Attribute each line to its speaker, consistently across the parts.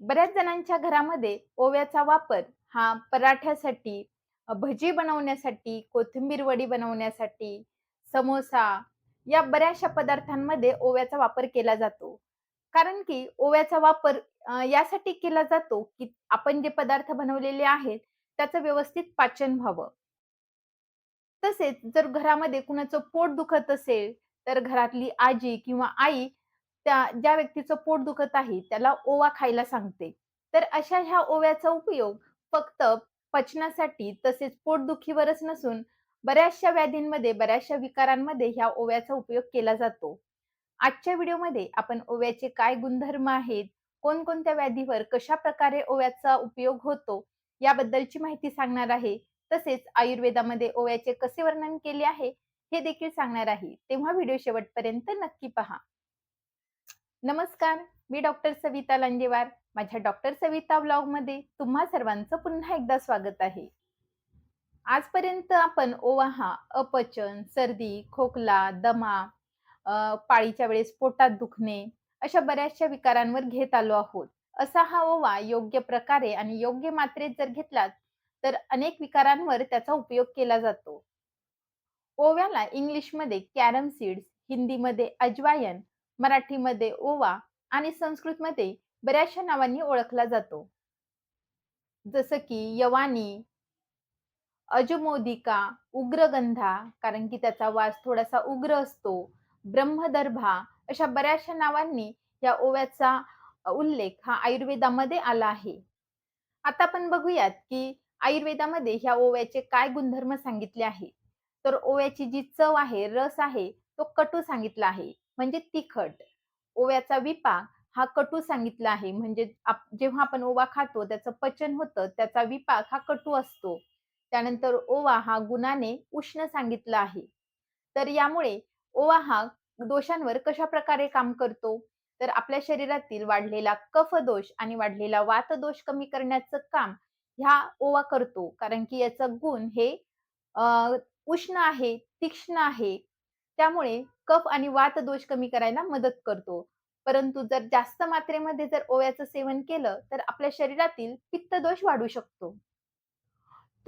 Speaker 1: बऱ्याच जणांच्या घरामध्ये ओव्याचा वापर हा पराठ्यासाठी, भजी बनवण्यासाठी, कोथिंबीर वडी बनवण्यासाठी, समोसा या बऱ्याचशा पदार्थांमध्ये ओव्याचा वापर केला जातो. कारण की ओव्याचा वापर यासाठी केला जातो, की आपण जे पदार्थ बनवलेले आहेत, त्याचं व्यवस्थित पाचन व्हावं. तसेच जर घरामध्ये कुणाचं पोट दुखत असेल, तर घरातली आजी किंवा आई त्या ज्या व्यक्तीचं पोट दुखत आहे, त्याला ओवा खायला सांगते. तर अशा ह्या ओव्याचा उपयोग फक्त पचनासाठी तसेच पोटदुखीवरच नसून बऱ्याचशा व्याधींमध्ये, बऱ्याचशा विकारांमध्ये ह्या ओव्याचा उपयोग केला जातो. आजच्या व्हिडिओमध्ये आपण ओव्याचे काय गुणधर्म आहेत, कोणकोणत्या व्याधीवर कशाप्रकारे ओव्याचा उपयोग होतो, याबद्दलची माहिती सांगणार आहे. तसेच आयुर्वेदामध्ये ओव्याचे कसे वर्णन केले आहे, हे देखील सांगणार आहे. तेव्हा व्हिडिओ शेवटपर्यंत नक्की पहा. नमस्कार, मी डॉक्टर सविता लांजेवार. माझ्या डॉक्टर सविता व्लॉगमध्ये तुम्हा सर्वांचं पुन्हा एकदा स्वागत आहे. आजपर्यंत आपण ओवा हा अपचन, सर्दी, खोकला, दमा, पाळीच्या वेळेस पोटात दुखणे अशा बऱ्याचशा विकारांवर घेत आलो आहोत. असा हा ओवा योग्य प्रकारे आणि योग्य मात्रेत जर घेतलात, तर अनेक विकारांवर त्याचा उपयोग केला जातो. ओव्याला इंग्लिशमध्ये कॅरम सीड्स, हिंदीमध्ये अजवायन, मराठीमध्ये ओवा आणि संस्कृतमध्ये बऱ्याचशा नावांनी ओळखला जातो. जसं की यवानी, अजमोदिका, उग्रगंधा कारण की त्याचा वास थोडासा उग्र असतो, ब्रह्मदर्भा अशा बऱ्याचशा नावांनी या ओव्याचा उल्लेख हा आयुर्वेदामध्ये आला आहे. आता आपण बघूयात, की आयुर्वेदामध्ये ह्या ओव्याचे काय गुणधर्म सांगितले आहे. तर ओव्याची जी चव आहे, रस आहे, तो कटू सांगितला आहे, म्हणजे तिखट. ओव्याचा विपाक हा कटू सांगितला आहे, म्हणजे जेव्हा आपण ओवा खातो, त्याचं पचन होतं, त्याचा विपाक हा कटू असतो. त्यानंतर ओवा हा गुणाने उष्ण सांगितला आहे. तर यामुळे ओवा हा दोषांवर कशा प्रकारे काम करतो? तर आपल्या शरीरातील वाढलेला कफ दोष आणि वाढलेला वात दोष कमी करण्याचं काम ह्या ओवा करतो. कारण की याचं गुण हे अ, उष्ण आहे, तीक्ष्ण आहे. त्यामुळे कफ आणि वात दोष कमी करायला मदत करतो. परंतु जर जास्त मात्रेमध्ये जर ओव्याचं सेवन केलं, तर आपल्या शरीरातील पित्त दोष वाढू शकतो.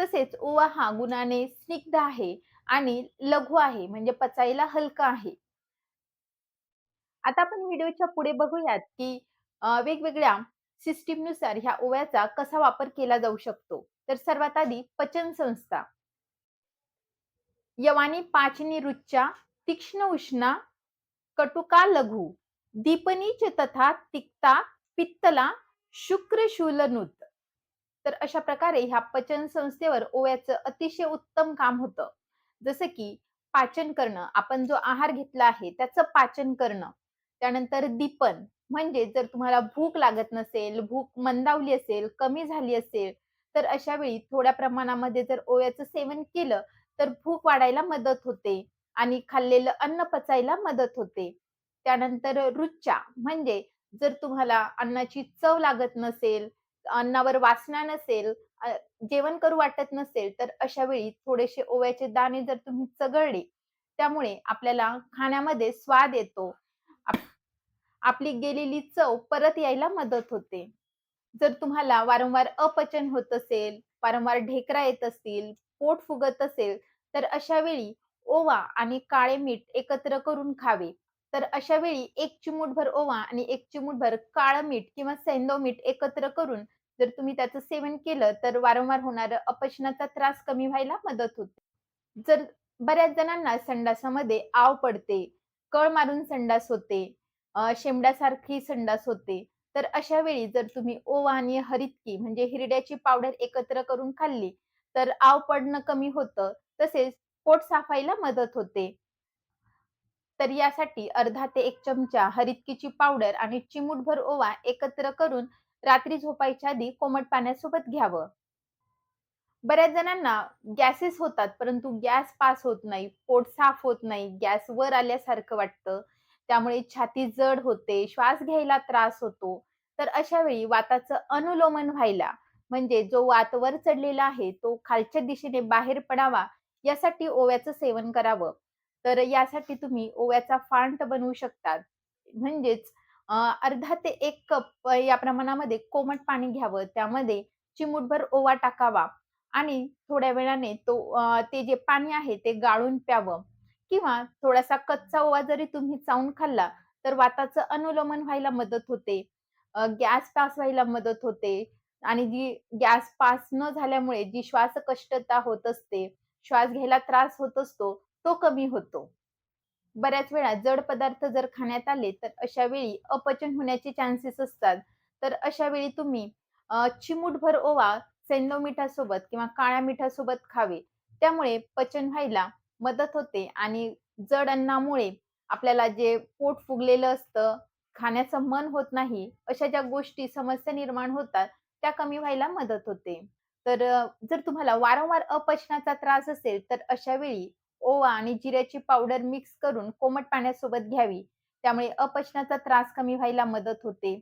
Speaker 1: तसेच ओवा हा गुणाने स्निग्ध आहे आणि लघु आहे, म्हणजे पचायला हलका आहे. आता आपण व्हिडिओच्या पुढे बघूयात, की वेगवेगळ्या सिस्टीमनुसार ह्या ओव्याचा कसा वापर केला जाऊ शकतो. तर सर्वात आधी पचन संस्था. यवानी पाचनी रुच्चा, तीक्ष्ण उष्णा, कटुका लघु, दीपनीच तथा तिक्ता, पित्तला, शुक्रशूलनुत. तर अशा प्रकारे ह्या पचन संस्थेवर ओव्याचं अतिशय उत्तम काम होतं. जसं की पाचन करणं, आपण जो आहार घेतला आहे त्याचं पाचन करणं. त्यानंतर दीपन म्हणजे जर तुम्हाला भूक लागत नसेल, भूक मंदावली असेल, कमी झाली असेल, तर अशा वेळी थोड्या प्रमाणामध्ये जर ओव्याचं सेवन केलं, तर भूक वाढायला मदत होते आणि खाल्लेलं अन्न पचायला मदत होते. त्यानंतर रुच्चा म्हणजे जर तुम्हाला अन्नाची चव लागत नसेल, अन्नावर वासना नसेल, जेवण करू वाटत नसेल, तर अशा वेळी थोडेसे ओव्याचे दाणे जर तुम्ही चगळले, त्यामुळे आपल्याला खाण्यामध्ये स्वाद येतो. आपली गेलेली चव परत यायला मदत होते. जर तुम्हाला वारंवार अपचन होत असेल, वारंवार ढेकरा येत असतील, पोट फुगत असेल, तर अशा वेळी ओवा आणि काळे मीठ एकत्र करून खावे. तर अशा वेळी एक चिमूटभर ओवा आणि एक चिमूटभर काळं मीठ किंवा सेंदो मीठ एकत्र करून जर तुम्ही त्याचं सेवन केलं, तर वारंवार होणारा अपचनाचा त्रास कमी व्हायला मदत होते. जर बऱ्याच जणांना संडासामध्ये आव पडते, कळ मारून संडास होते, अ, शेंबड्यासारखी संडास होते, तर अशा वेळी जर तुम्ही ओवा आणि हरितकी म्हणजे हिरड्याची पावडर एकत्र करून खाल्ली, तर आव पडणं कमी होतं. तसेच पोट साफायला मदत होते. तर यासाठी अर्धा ते एक चमचा हरितकीची पावडर आणि चिमूटभर ओवा एकत्र करून रात्री झोपायच्या आधी कोमट पाण्यासोबत घ्यावं. बऱ्याच जणांना गॅसेस होतात, परंतु गॅस पास होत नाही, पोट साफ होत नाही, गॅस वर आल्यासारखं वाटतं. त्यामुळे छाती जड होते, श्वास घ्यायला त्रास होतो. तर अशा वेळी वाताचं अनुलोमन व्हायला, म्हणजे जो वात वर चढलेला आहे, तो खालच्या दिशेने बाहेर पडावा, यासाठी ओव्याचं सेवन करावं. तर यासाठी तुम्ही ओव्याचा फांट बनवू शकतात. म्हणजेच अर्धा ते एक कप या प्रमाणामध्ये कोमट पाणी घ्यावं. त्यामध्ये चिमूटभर ओवा टाकावा आणि थोड्या वेळाने तो ते जे पाणी आहे ते गाळून प्यावं किंवा थोडासा कच्चा ओवा जरी तुम्ही चावून खाल्ला, तर वाताचं अनुलोमन व्हायला मदत होते. गॅस पास व्हायला मदत होते आणि जी गॅस पास न झाल्यामुळे जी श्वासकष्टता होत असते, श्वास घ्यायला त्रास होत असतो, तो कमी होतो. बऱ्याच वेळा जड पदार्थ जर खाण्यात आले, तर अशा वेळी अपचन होण्याचे चान्सेस असतात. तर अशा वेळी तुम्ही चिमूटभर ओवा सैंधव मिठासोबत किंवा काळ्या मिठासोबत खावे. त्यामुळे पचन व्हायला मदत होते आणि जड अन्नामुळे आपल्याला जे पोट फुगलेलं असतं, खाण्याचं मन होत नाही, अशा ज्या गोष्टी समस्या निर्माण होतात, त्या कमी व्हायला मदत होते. तर जर तुम्हाला वारंवार अपचनाचा त्रास असेल, तर अशा वेळी ओवा आणि जिऱ्याची पावडर मिक्स करून कोमट पाण्यासोबत घ्यावी. त्यामुळे अपचनाचा त्रास कमी व्हायला मदत होते.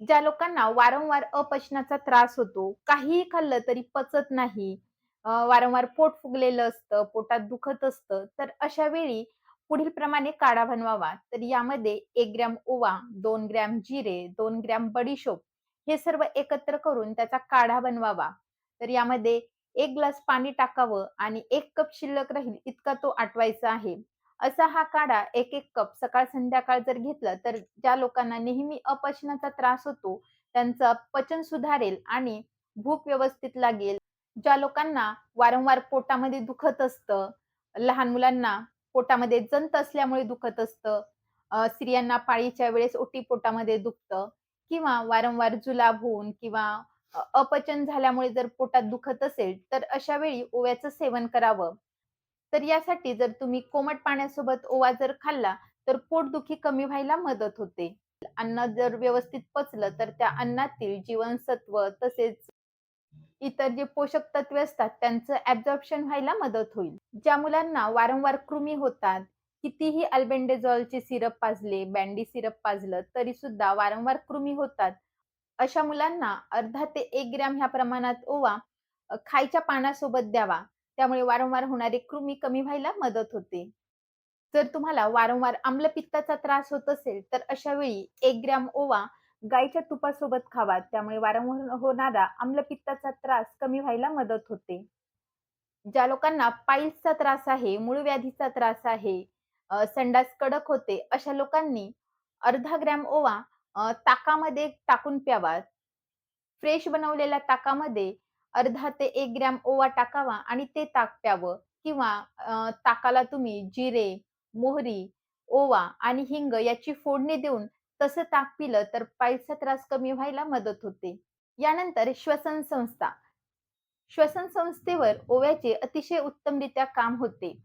Speaker 1: ज्या लोकांना वारंवार अपचनाचा त्रास होतो, काहीही खाल्लं तरी पचत नाही, वारंवार पोट फुगलेलं असतं, पोटात दुखत असतं, तर अशा वेळी पुढील प्रमाणे काढा बनवावा. तर यामध्ये एक ग्रॅम ओवा, दोन ग्रॅम जिरे, दोन ग्रॅम बडीशोप हे सर्व एकत्र करून त्याचा काढा बनवावा. तर यामध्ये एक ग्लास पाणी टाकावं आणि एक कप शिल्लक राहील इतका तो आटवायचा आहे. असा हा काढा 1-1 कप सकाळ-संध्याकाळ जर घेतलं, तर ज्या लोकांना नेहमी अपचनाचा त्रास होतो, त्यांचं पचन सुधारेल आणि भूक व्यवस्थित लागेल. ज्या लोकांना वारंवार पोटामध्ये दुखत असतं, लहान मुलांना पोटामध्ये जंत असल्यामुळे दुखत असतं, स्त्रियांना पाळीच्या वेळेस ओटी पोटामध्ये दुखतं किंवा वारंवार जुलाब होऊन किंवा अपचन झाल्यामुळे जर पोटात दुखत असेल, तर अशा वेळी ओव्याचं सेवन करावं. तर यासाठी जर तुम्ही कोमट पाण्यासोबत ओवा जर खाल्ला, तर पोटदुखी कमी व्हायला मदत होते. अन्न जर व्यवस्थित पचलं, तर त्या अन्नातील जीवनसत्व तसेच इतर जे पोषक तत्वे असतात, त्यांचं ऍब्झॉर्प्शन व्हायला मदत होईल. ज्या मुलांना वारंवार कृमी होतात, कितीही अल्बेंडेझॉलचे सिरप पाजले, बँडी सिरप पाजलं, तरी सुद्धा वारंवार कृमी होतात. अशा मुलांना अर्धा ते एक ग्रॅम ह्या प्रमाणात ओवा खायच्या पानासोबत द्यावा. त्यामुळे वारंवार होणारे कृमी कमी व्हायला मदत होते. जर तुम्हाला वारंवार आम्लपित्ताचा त्रास होत असेल, तर अशा वेळी एक ग्रॅम ओवा गाईच्या तुपासोबत खावा. त्यामुळे वारंवार होणारा आम्लपित्ताचा त्रास कमी व्हायला मदत होते. ज्या लोकांना पाईल्सचा त्रास आहे, मूळव्याधीचा त्रास आहे, संडास कडक होते, अशा लोकांनी अर्धा ग्रॅम ओवा ताकामध्ये टाकून प्यावा. फ्रेश बनवलेल्या ताकामध्ये अर्धा ते एक ग्रॅम ओवा टाकावा आणि ते ताक प्यावं किंवा ताकाला तुम्ही जिरे, मोहरी, ओवा आणि हिंग याची फोडणी देऊन तसं ताक पिलं तर पायचा त्रास कमी व्हायला मदत होते. यानंतर श्वसन संस्था. श्वसन संस्थेवर ओव्याचे अतिशय उत्तमरित्या काम होते.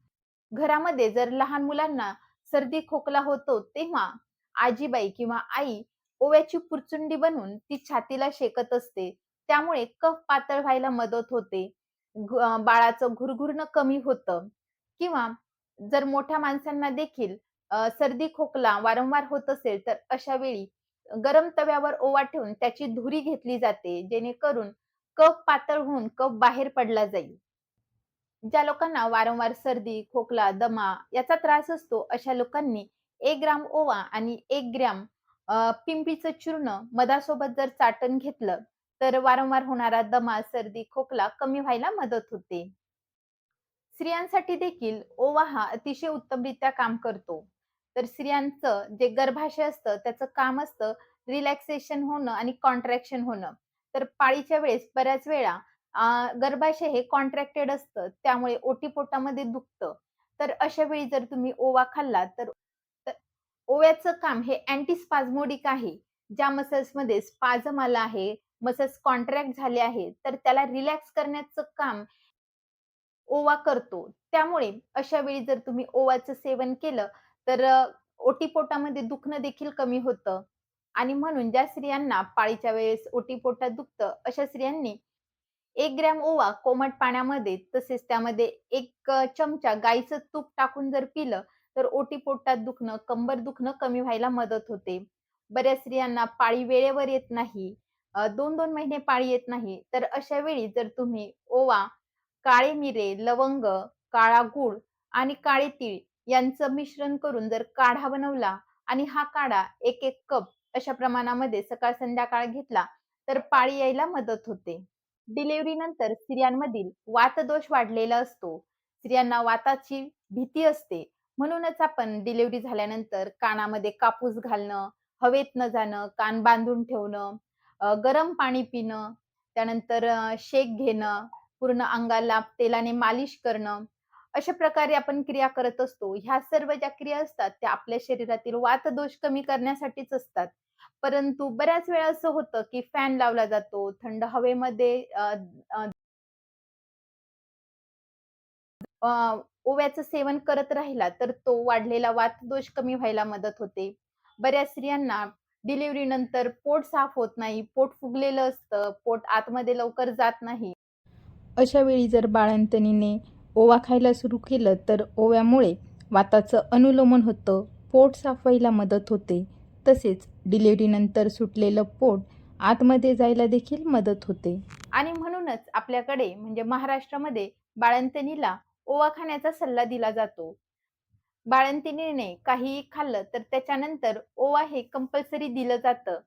Speaker 1: घरामध्ये जर लहान मुलांना सर्दी खोकला होतो, तेव्हा आजीबाई किंवा आई ओव्याची पुरचुंडी बनवून ती छातीला शेकत असते. त्यामुळे कफ पातळ व्हायला मदत होते. बाळाचं घुरघुरणं कमी होतं किंवा जर मोठ्या माणसांना देखील सर्दी खोकला वारंवार होत असेल, तर अशा वेळी गरम तव्यावर ओवा ठेवून त्याची धुरी घेतली जाते, जेणेकरून कफ पातळ होऊन कफ बाहेर पडला जाईल. ज्या लोकांना वारंवार सर्दी, खोकला, दमा याचा त्रास असतो, अशा लोकांनी एक ग्राम ओवा आणि एक ग्रॅम पिंपीचं चूर्ण मधासोबत जर चाटण घेतलं, तर वारंवार होणारा दमा, सर्दी, खोकला कमी व्हायला मदत होते. स्त्रियांसाठी देखील ओवा हा अतिशय उत्तमरित्या काम करतो. तर स्त्रियांचं जे गर्भाशय असतं, त्याचं काम असतं रिलॅक्सेशन होणं आणि कॉन्ट्रॅक्शन होणं. तर पाळीच्या वेळेस बऱ्याच वेळा गर्भाशय हे कॉन्ट्रॅक्टेड असतं, त्यामुळे ओटीपोटामध्ये दुखतं. तर अशा वेळी जर तुम्ही ओवा खाल्ला, तर ओव्याचं काम हे अँटीस्पाझमोडिक आहे. ज्या मसल्समध्ये स्पाझम आला आहे, मसल्स कॉन्ट्रॅक्ट झाले आहेत, तर त्याला रिलॅक्स करण्याचं काम ओवा करतो. त्यामुळे अशा वेळी जर तुम्ही ओव्याचं सेवन केलं, तर ओटीपोटामध्ये दुखणं देखील कमी होतं आणि म्हणून ज्या स्त्रियांना पाळीच्या वेळेस ओटीपोटात दुखतं, अशा स्त्रियांनी एक ग्रॅम ओवा कोमट पाण्यामध्ये तसेच त्यामध्ये एक चमचा गाईचं तूप टाकून जर पिलं, तर ओटीपोटात दुखणं, कंबर दुखणं कमी व्हायला मदत होते. बऱ्याच स्त्रियांना पाळी वेळेवर येत नाही. दोन दोन महिने पाळी येत नाही. तर अशा वेळी जर तुम्ही ओवा, काळे मिरे, लवंग, काळा गुळ आणि काळे तीळ यांचं मिश्रण करून जर काढा बनवला आणि हा काढा एक एक कप अशा प्रमाणामध्ये सकाळ संध्याकाळ घेतला तर पाळी यायला मदत होते डिलिव्हरी नंतर स्त्रियांमधील वातदोष वाढलेला असतो स्त्रियांना वाताची भीती असते म्हणूनच आपण डिलिव्हरी झाल्यानंतर कानामध्ये कापूस घालणं हवेत न जाणं कान बांधून ठेवणं अ, गरम पाणी पिणं त्यानंतर अ, शेक घेणं पूर्ण अंगाला तेलाने मालिश करणं अशा प्रकारे आपण क्रिया करत असतो. ह्या सर्व ज्या क्रिया असतात त्या आपल्या शरीरातील वातदोष कमी करण्यासाठीच असतात. परंतु बऱ्याच वेळा असं होतं, की फॅन लावला जातो, थंड हवेमध्ये अ, अ, अ, ओव्याचं सेवन करत राहिला, तर तो वाढलेला वातदोष कमी व्हायला मदत होते. बऱ्याच स्त्रियांना डिलिव्हरी नंतर पोट साफ होत नाही, पोट फुगलेलं असतं, पोट आतमध्ये लवकर जात नाही.
Speaker 2: अशा वेळी जर बाळंतणीने ओवा खायला सुरू केलं तर ओव्यामुळे वाताचं अनुलोमन होतं, पोट साफ व्हायला मदत होते. तसेच डिलिव्हरीनंतर सुटलेलं पोट आतमध्ये जायला देखील मदत होते.
Speaker 1: आणि म्हणूनच आपल्याकडे म्हणजे महाराष्ट्रामध्ये बाळंतणीला ओवा खाण्याचा सल्ला दिला जातो. बाळंतिणीने काहीही खाल्लं तर त्याच्यानंतर ओवा हे कंपल्सरी दिलं जातं.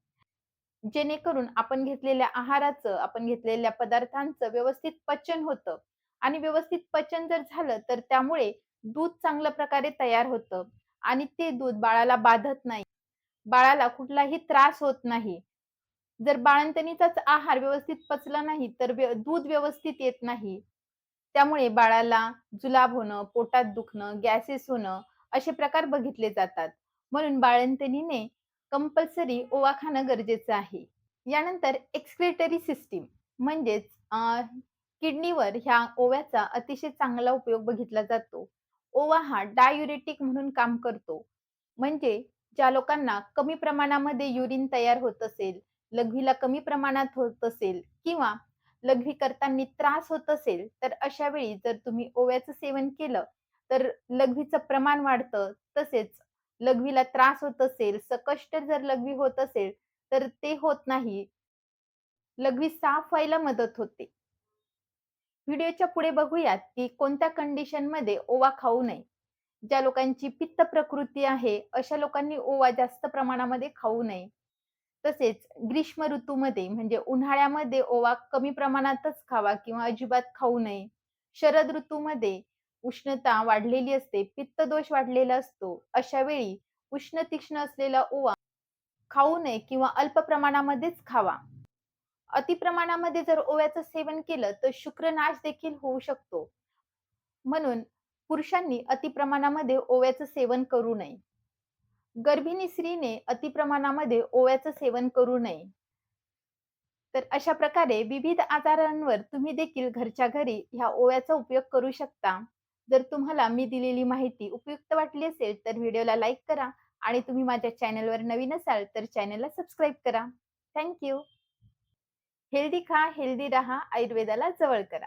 Speaker 1: जेणेकरून आपण घेतलेल्या आहाराचं, आपण घेतलेल्या पदार्थांचं व्यवस्थित पचन होतं आणि व्यवस्थित पचन जर झालं तर त्यामुळे दूध चांगल्या प्रकारे तयार होतं आणि ते दूध बाळाला बाधत नाही. बाळाला कुठलाही त्रास होत नाही. जर बाळंतणीचाच आहार व्यवस्थित पचला नाही तर दूध व्यवस्थित येत नाही. त्यामुळे बाळाला जुलाब होणं, पोटात दुखणं, गॅसेस होणं असे प्रकार बघितले जातात. म्हणून बाळंतणीने कंपल्सरी ओवा खाणं गरजेचं आहे. यानंतर एक्सक्रेटरी सिस्टीम म्हणजेच किडनीवर ह्या ओव्याचा अतिशय चांगला उपयोग बघितला जातो. ओवा हा डायुरेटिक म्हणून काम करतो. म्हणजे ज्या लोकांना कमी प्रमाणामध्ये युरिन तयार होत असेल, लघवीला कमी प्रमाणात होत असेल किंवा लघवी करताना त्रास होत असेल, तर अशा वेळी जर तुम्ही ओव्याचं सेवन केलं, तर लघवीचं प्रमाण वाढतं. तसेच लघवीला त्रास होत असेल, सकष्ट जर लघवी होत असेल, तर ते होत नाही. लघवी साफ व्हायला मदत होते. व्हिडिओच्या पुढे बघूयात, की कोणत्या कंडिशनमध्ये ओवा खाऊ नये. ज्या लोकांची पित्त प्रकृती आहे, अशा लोकांनी ओवा जास्त प्रमाणामध्ये खाऊ नये. तसेच ग्रीष्म ऋतूमध्ये म्हणजे उन्हाळ्यामध्ये ओवा कमी प्रमाणातच खावा किंवा अजिबात खाऊ नये. शरद ऋतूमध्ये उष्णता वाढलेली असते, पित्तदोष वाढलेला असतो. अशा वेळी उष्ण तीक्ष्ण असलेला ओवा खाऊ नये किंवा अल्प प्रमाणामध्येच खावा. अति प्रमाणामध्ये जर ओव्याचं सेवन केलं तर शुक्रनाश देखील होऊ शकतो. म्हणून पुरुषांनी अति प्रमाणामध्ये ओव्याचं सेवन करू नये. गर्भिणी स्त्रीने अति प्रमाणामध्ये ओव्याचं सेवन करू नये. तर अशा प्रकारे विविध आजारांवर तुम्ही देखील घरच्या घरी ह्या ओव्याचा उपयोग करू शकता. जर तुम्हाला मी दिलेली माहिती उपयुक्त वाटली असेल तर व्हिडिओला लाईक करा आणि तुम्ही माझ्या चॅनलवर नवीन असाल तर चॅनलला सबस्क्राईब करा. थँक हेल्दी खा, हेल्दी राहा, आयुर्वेदाला जवळ करा.